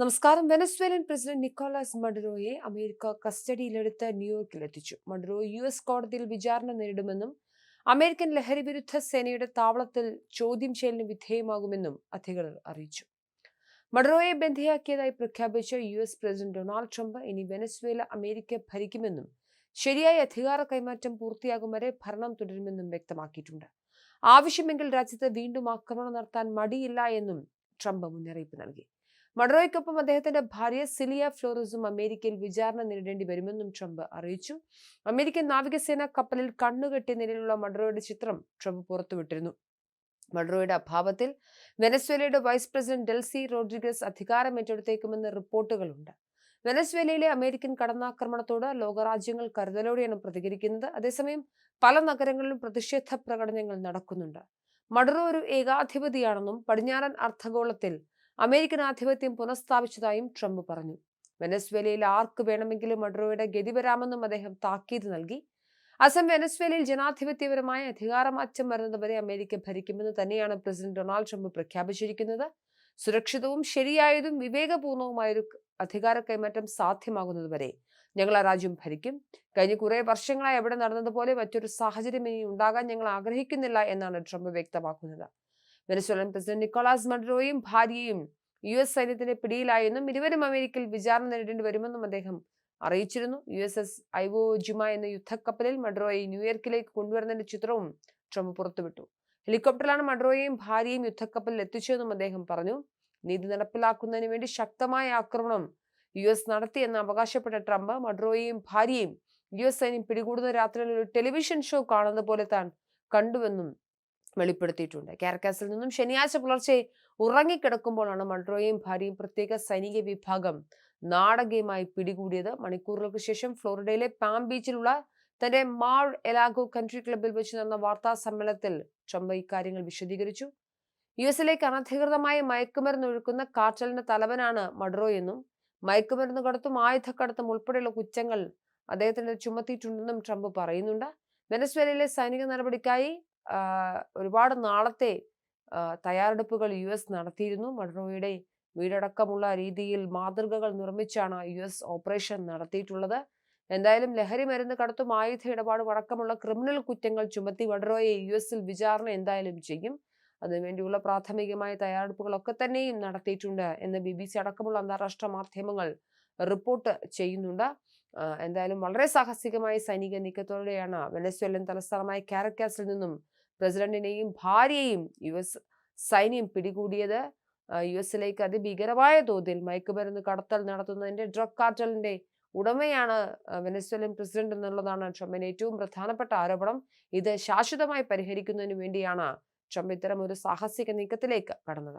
നമസ്കാരം. Venezuelan president Nicolas മഡുറോയെ America കസ്റ്റഡിയിലെടുത്ത് ന്യൂയോർക്കിൽ എത്തിച്ചു മഡുറോ യു എസ് കോടതിയിൽ വിചാരണ നേരിടുമെന്നും അമേരിക്കൻ ലഹരി വിരുദ്ധ സേനയുടെ താവളത്തിൽ ചോദ്യം ചെയ്യലിന് വിധേയമാകുമെന്നും അധികൃതർ അറിയിച്ചു. മഡുറോയെ ബന്ധിയാക്കിയതായി പ്രഖ്യാപിച്ച U S president Donald Trump ഇനി വെനസ്വേല അമേരിക്ക ഭരിക്കുമെന്നും ശരിയായ അധികാര കൈമാറ്റം പൂർത്തിയാകും വരെ ഭരണം തുടരുമെന്നും വ്യക്തമാക്കിയിട്ടുണ്ട്. ആവശ്യമെങ്കിൽ രാജ്യത്ത് വീണ്ടും ആക്രമണം നടത്താൻ മടിയില്ല എന്നും ട്രംപ് മുന്നറിയിപ്പ് നൽകി. മഡറോയ്ക്കൊപ്പം അദ്ദേഹത്തിന്റെ ഭാര്യ സിലിയ ഫ്ലോറസും അമേരിക്കയിൽ വിചാരണ നേരിടേണ്ടി വരുമെന്നും ട്രംപ് അറിയിച്ചു. അമേരിക്കൻ നാവികസേന കപ്പലിൽ കണ്ണുകെട്ടിയ നിലയിലുള്ള മഡറോയുടെ ചിത്രം ട്രംപ് പുറത്തുവിട്ടിരുന്നു. മഡറോയുടെ അഭാവത്തിൽ വെനസ്വേലയുടെ വൈസ് പ്രസിഡന്റ് ഡെൽസി റോഡ്രിഗസ് അധികാരം ഏറ്റെടുത്തേക്കുമെന്ന് റിപ്പോർട്ടുകളുണ്ട്. വെനസ്വേലയിലെ അമേരിക്കൻ കടന്നാക്രമണത്തോട് ലോകരാജ്യങ്ങൾ കരുതലോടെയാണ് പ്രതികരിക്കുന്നത്. അതേസമയം പല നഗരങ്ങളിലും പ്രതിഷേധ പ്രകടനങ്ങൾ നടക്കുന്നുണ്ട്. മഡറോ ഒരു ഏകാധിപതിയാണെന്നും പടിഞ്ഞാറൻ അർദ്ധഗോളത്തിൽ അമേരിക്കൻ ആധിപത്യം പുനഃസ്ഥാപിച്ചതായും ട്രംപ് പറഞ്ഞു. വെനസ്വേലയിൽ ആർക്ക് വേണമെങ്കിലും മഡ്രോയുടെ ഗതി വരാമെന്നും അദ്ദേഹം താക്കീത് നൽകി. അസം വെനസ്വേലയിൽ ജനാധിപത്യപരമായ അധികാരമാറ്റം വരുന്നതുവരെ അമേരിക്ക ഭരിക്കുമെന്ന് തന്നെയാണ് പ്രസിഡന്റ് ഡൊണാൾഡ് ട്രംപ് പ്രഖ്യാപിച്ചിരിക്കുന്നത്. സുരക്ഷിതവും ശരിയായതും വിവേകപൂർണവുമായൊരു അധികാര കൈമാറ്റം സാധ്യമാകുന്നതുവരെ ഞങ്ങൾ ആ രാജ്യം ഭരിക്കും. കഴിഞ്ഞ കുറെ വർഷങ്ങളായി അവിടെ നടന്നതുപോലെ മറ്റൊരു സാഹചര്യം ഇനി ഉണ്ടാകാൻ ഞങ്ങൾ ആഗ്രഹിക്കുന്നില്ല എന്നാണ് ട്രംപ് വ്യക്തമാക്കുന്നത്. വെനസ്വേലൻ പ്രസിഡന്റ് നിക്കോളാസ് മഡ്രോയും ഭാര്യയും യു എസ് സൈന്യത്തിന്റെ പിടിയിലായെന്നും ഇരുവരും അമേരിക്കയിൽ വിചാരണ നേരിടേണ്ടി വരുമെന്നും അദ്ദേഹം അറിയിച്ചിരുന്നു. യു എസ് എസ് ഐവോജുമ എന്ന യുദ്ധക്കപ്പലിൽ മഡ്രോയെ ന്യൂയോർക്കിലേക്ക് കൊണ്ടുവരുന്നതിന്റെ ചിത്രവും ട്രംപ് പുറത്തുവിട്ടു. ഹെലികോപ്റ്ററിലാണ് മഡ്രോയെയും ഭാര്യയും യുദ്ധക്കപ്പലിൽ എത്തിച്ചതെന്നും അദ്ദേഹം പറഞ്ഞു. നീതി നടപ്പിലാക്കുന്നതിന് വേണ്ടി ശക്തമായ ആക്രമണം യു എസ് നടത്തിയെന്ന് അവകാശപ്പെട്ട ട്രംപ് മഡ്രോയെയും ഭാര്യയും യു എസ് സൈന്യം പിടികൂടുന്ന രാത്രിയിൽ ഒരു ടെലിവിഷൻ ഷോ കാണുന്ന പോലെ താൻ കണ്ടുവെന്നും വെളിപ്പെടുത്തിയിട്ടുണ്ട്. കാരക്കാസിൽ നിന്നും ശനിയാഴ്ച പുലർച്ചെ ഉറങ്ങിക്കിടക്കുമ്പോഴാണ് മൺട്രോയും ഭാര്യയും പ്രത്യേക സൈനിക വിഭാഗം നാടകീയമായി പിടികൂടിയത്. മണിക്കൂറുകൾക്ക് ശേഷം ഫ്ലോറിഡയിലെ പാം ബീച്ചിലുള്ള തന്റെ മാൾ എലാഗോ കൺട്രി ക്ലബിൽ വെച്ച് നടന്ന വാർത്താ സമ്മേളനത്തിൽ ട്രംപ് ഇക്കാര്യങ്ങൾ വിശദീകരിച്ചു. യു എസിലേക്ക് അനധികൃതമായി മയക്കുമരുന്ന് ഒഴുക്കുന്ന കാർട്ടലിന്റെ തലവനാണ് മഡ്രോ എന്നും മയക്കുമരുന്ന് കടത്തും ആയുധക്കടത്തും ഉൾപ്പെടെയുള്ള കുറ്റങ്ങൾ അദ്ദേഹത്തിന് ചുമത്തിയിട്ടുണ്ടെന്നും ട്രംപ് പറയുന്നുണ്ട്. വെനസ്വേലയിലെ സൈനിക നടപടിക്കായി ഒരുപാട് നാളത്തെ തയ്യാറെടുപ്പുകൾ യു എസ് നടത്തിയിരുന്നു. മഡ്രോയുടെ വീടടക്കമുള്ള രീതിയിൽ മാതൃകകൾ നിർമ്മിച്ചാണ് യു എസ് ഓപ്പറേഷൻ നടത്തിയിട്ടുള്ളത്. എന്തായാലും ലഹരി മരുന്ന് കടത്തും ആയുധ ഇടപാടും അടക്കമുള്ള ക്രിമിനൽ കുറ്റങ്ങൾ ചുമത്തി വഡ്രോയെ യു എസിൽ വിചാരണ എന്തായാലും ചെയ്യും. അതിനുവേണ്ടിയുള്ള പ്രാഥമികമായ തയ്യാറെടുപ്പുകളൊക്കെ തന്നെയും നടത്തിയിട്ടുണ്ട് എന്ന് ബി ബി സി അടക്കമുള്ള അന്താരാഷ്ട്ര മാധ്യമങ്ങൾ റിപ്പോർട്ട് ചെയ്യുന്നുണ്ട്. എന്തായാലും വളരെ സാഹസികമായ സൈനിക നീക്കത്തോടെയാണ് വെനസ്വേലൻ തലസ്ഥാനമായ കാരക്കാസിൽ നിന്നും പ്രസിഡന്റിനെയും ഭാര്യയെയും യു എസ് സൈന്യം പിടികൂടിയത് യു എസിലേക്ക് അതിഭീകരമായ തോതിൽ മയക്കുമരുന്ന് കടത്തൽ നടത്തുന്നതിന്റെ ഡ്രഗ് കാർട്ടലിന്റെ ഉടമയാണ് വെനസ്വേലൻ പ്രസിഡന്റ് എന്നുള്ളതാണ് ട്രംപിന്റെ ഏറ്റവും പ്രധാനപ്പെട്ട ആരോപണം. ഇത് ശാശ്വതമായി പരിഹരിക്കുന്നതിന് വേണ്ടിയാണ് ട്രംപ് ഇത്തരം ഒരു സാഹസിക നീക്കത്തിലേക്ക് കടന്നത്.